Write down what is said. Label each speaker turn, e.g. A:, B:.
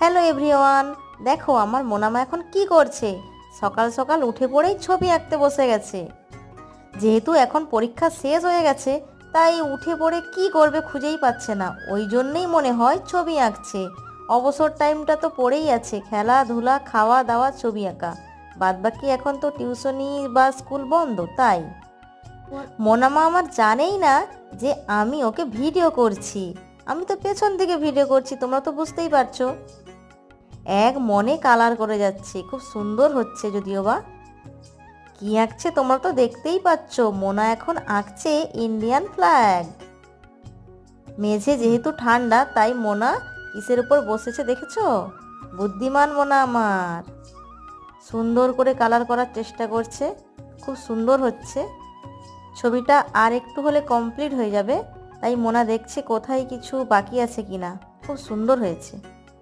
A: Hello everyone, দেখো আমার মোনামা এখন কি করছে? সকাল সকাল উঠে পড়েই ছবি আঁকতে বসে গেছে। যেহেতু এখন পরীক্ষা শেষ হয়ে গেছে, তাই উঠে পড়ে কি করবে খুঁজেই পাচ্ছে না। ওই জন্যেই মনে হয় ছবি আঁকছে। অবসর টাইমটা তো পড়েই আছে, খেলাধুলা খাওয়া দাওয়া ছবি আঁকা। বাদবাকি এখন তো টিউশনি বা স্কুল বন্ধ, তাই। মোনামা আমার জানেই না যে আমি ওকে ভিডিও করছি। আমি তো পেছন থেকে ভিডিও করছি, তোমরা তো বুঝতেই পারছ। এক মনে কালার করে যাচ্ছে। খুব সুন্দর হচ্ছে যদিও বা। কি আঁকছে তোমরা তো দেখতেই পাচ্ছ, মোনা এখন আঁকছে ইন্ডিয়ান ফ্ল্যাগ মেঝে যেহেতু ঠান্ডা, তাই মোনা কিসের উপর বসেছে দেখেছ? বুদ্ধিমান মোনা আমার। সুন্দর করে কালার করার চেষ্টা করছে। খুব সুন্দর হচ্ছে। ছবিটা আর একটু হলে কমপ্লিট হয়ে যাবে। তাই মোনা দেখছে কোথায় কিছু বাকি আছে কিনা। খুব সুন্দর হয়েছে।